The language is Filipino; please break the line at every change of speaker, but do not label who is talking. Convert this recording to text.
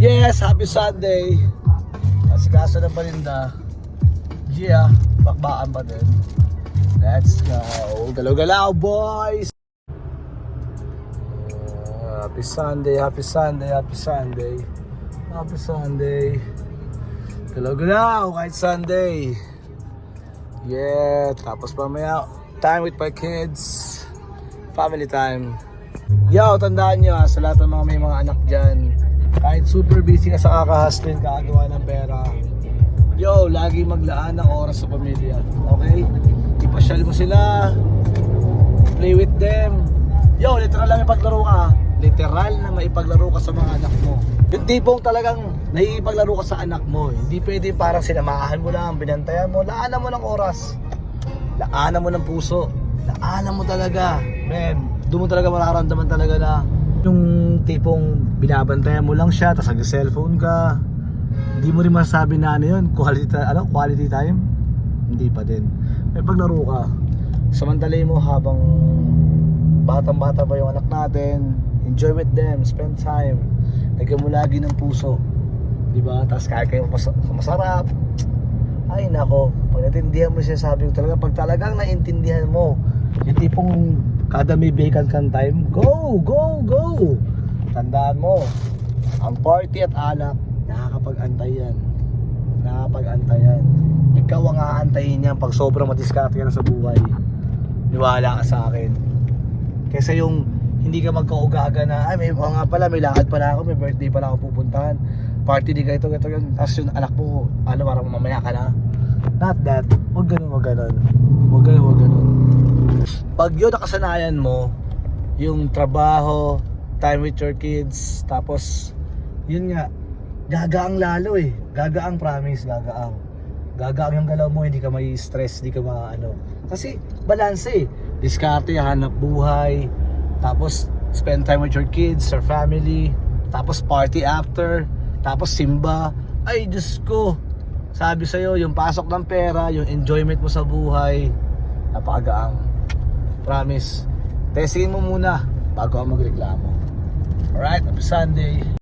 Yes, happy Sunday. Asikaso ng paninda. Yeah, bakbakan pa din. Let's go. Galaw-galaw, boys! Uh, happy Sunday, happy Sunday, happy Sunday. Happy Sunday. Galaw-galaw kahit Sunday. Yeah, tapos mamaya, time with my kids. Family time. Yo, tandaan nyo ha, sa lahat ng mga may mga anak dyan, kahit super busy ka sa kakahustlin, kakagawa ng pera, yo, lagi maglaan ng oras sa pamilya. Okay? Ipasyal mo sila, play with them. Yo, literal lang ipaglaro ka. Literal na maipaglaro ka sa mga anak mo. Yung tipong talagang naiipaglaro ka sa anak mo. Hindi pwede parang sinamahan mo lang, binantayan mo. Laanan mo ng oras. Laanan mo ng puso. Laanan mo talaga. Men, doon mo talaga mararamdaman talaga na yung tipong binabantayan mo lang siya, tapos nag-cellphone ka. Hindi mo rin masasabi na ano yun, quality, ano, quality time. Hindi pa din. May paglaro ka. Samantalay mo habang batang-bata pa yung anak natin. Enjoy with them, spend time. Lagyan mo lagi ng puso. Di ba? Tapos kaya kayo mas- masarap. Ay nako, pag natindihan mo siya sabi ko talaga, pag talagang naintindihan mo, yung tipong kada may vacant kang time, go, go, go! Tandaan mo, ang party at alak, nakakapag-antay yan. Nakakapag-antay yan. Ikaw ang aantayin niyan pag sobrang madiskarte ka na sa buhay. Niwala ka sa akin. Kesa yung hindi ka magkaugaga na, ay may mga nga pala, may lakad pala ako, may birthday pala ako pupuntahan. Party di ka ito, ito, yun. Tapos yung anak mo, ano, parang mamaya ka na. Not that. Huwag ganun, huwag ganun. Huwag ganun, huwag ganun. Pag yun nakasanayan mo, yung trabaho, time with your kids, tapos, yun nga, gagaang lalo eh. Gagaang promise, gagaang. Gagaang yung galaw mo, hindi ka may stress, hindi ka ma ano. Kasi balance eh. Diskarte, hanap buhay, tapos spend time with your kids or family, tapos party after, tapos simba. Ay, Diyos ko. Sabi sa'yo, yung pasok ng pera, yung enjoyment mo sa buhay, napakagaang. Promise. Testingin mo muna bago ako magreklamo. Alright, happy Sunday.